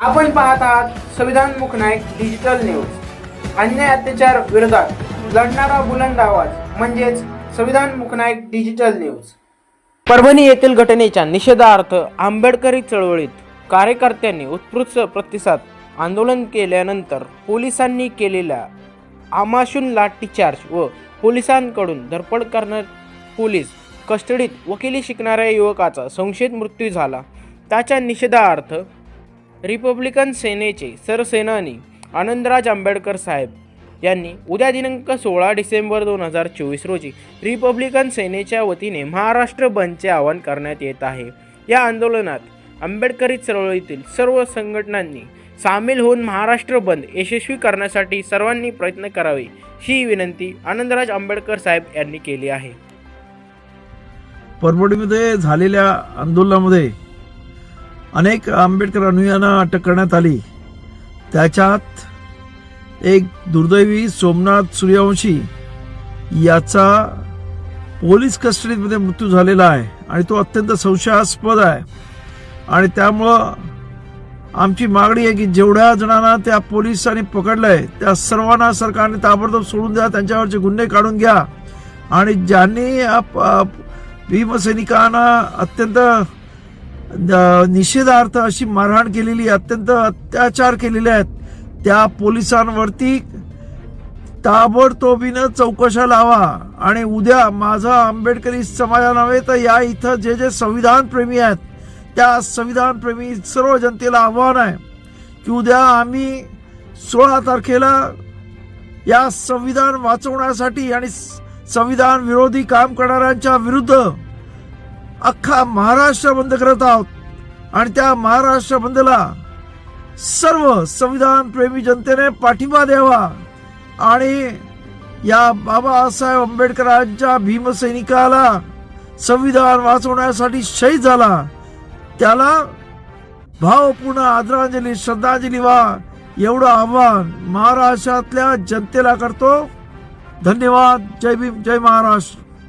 आपण पाहत आहात संविधान मुखनायक डिजिटल न्यूज अन्याय अत्याचार विरोधात लढणारा बुलंद आवाज म्हणजेच संविधान मुखनायक डिजिटल न्यूज परभणी येथील घटनेच्या निषेधार्थ आंबेडकरी चळवळीत कार्यकर्त्यांनी उत्कृष्ट प्रतिसाद आंदोलन केल्यानंतर पोलिसांनी केलेल्या आमाशून लाठीचार्ज व पोलिसांकडून धरपड करणार पोलीस कस्टडीत वकिली शिकणाऱ्या युवकाचा संशयित मृत्यू झाला. त्याच्या निषेधार्थ रिपब्लिकन सेनेचे सरसेनानी आनंदराज आंबेडकर साहेब यांनी उद्या दिनांक सोळा डिसेंबर दोन हजार चोवीस रोजी रिपब्लिकन सेनेच्या वतीने महाराष्ट्र बंदचे आवाहन करण्यात येत आहे. या आंदोलनात आंबेडकरी चळवळीतील सर्व संघटनांनी सामील होऊन महाराष्ट्र बंद यशस्वी करण्यासाठी सर्वांनी प्रयत्न करावे ही विनंती आनंदराज आंबेडकर साहेब यांनी केली आहे. परभणीमध्ये झालेल्या आंदोलनामध्ये अनेक आंबेडकर अनुयांना अटक करण्यात आली. त्याच्यात एक दुर्दैवी सोमनाथ सूर्यवंशी याचा पोलीस कस्टडीमध्ये मृत्यू झालेला आहे आणि तो अत्यंत संशयास्पद आहे. आणि त्यामुळं आमची मागणी आहे की जेवढ्या जणांना त्या पोलिसांनी पकडलंय त्या सर्वांना सरकारने ताबडतोब सोडून द्या त्यांच्यावरचे गुन्हे काढून घ्या. आणि ज्यांनी या भीमसैनिकांना अत्यंत निषेधार्थ अशी मारहाण केलेली अत्यंत अत्याचार केलेले आहेत. त्या पोलिसांवरती ताबडतोबीनं चौकशा लावा आणि उद्या माझा आंबेडकरी समाजा नव्हे तर या इथं जे जे संविधान प्रेमी आहेत त्या संविधान प्रेमी सर्व जनतेला आव्हान आहे की उद्या आम्ही सोळा तारखेला या संविधान वाचवण्यासाठी आणि स- संविधान विरोधी काम करणाऱ्यांच्या विरुद्ध अख्खा महाराष्ट्र बंद करत आहोत. आणि त्या महाराष्ट्र बंदला सर्व संविधान प्रेमी जनतेने पाठिंबा द्यावा. आणि या बाबासाहेब आंबेडकरांच्या भीमसैनिकाला संविधान वाचवण्यासाठी शहीद झाला. त्याला भावपूर्ण आदरांजली श्रद्धांजली व्हा एवढं आव्हान महाराष्ट्रातल्या जनतेला करतो. धन्यवाद. जय भीम जय महाराष्ट्र.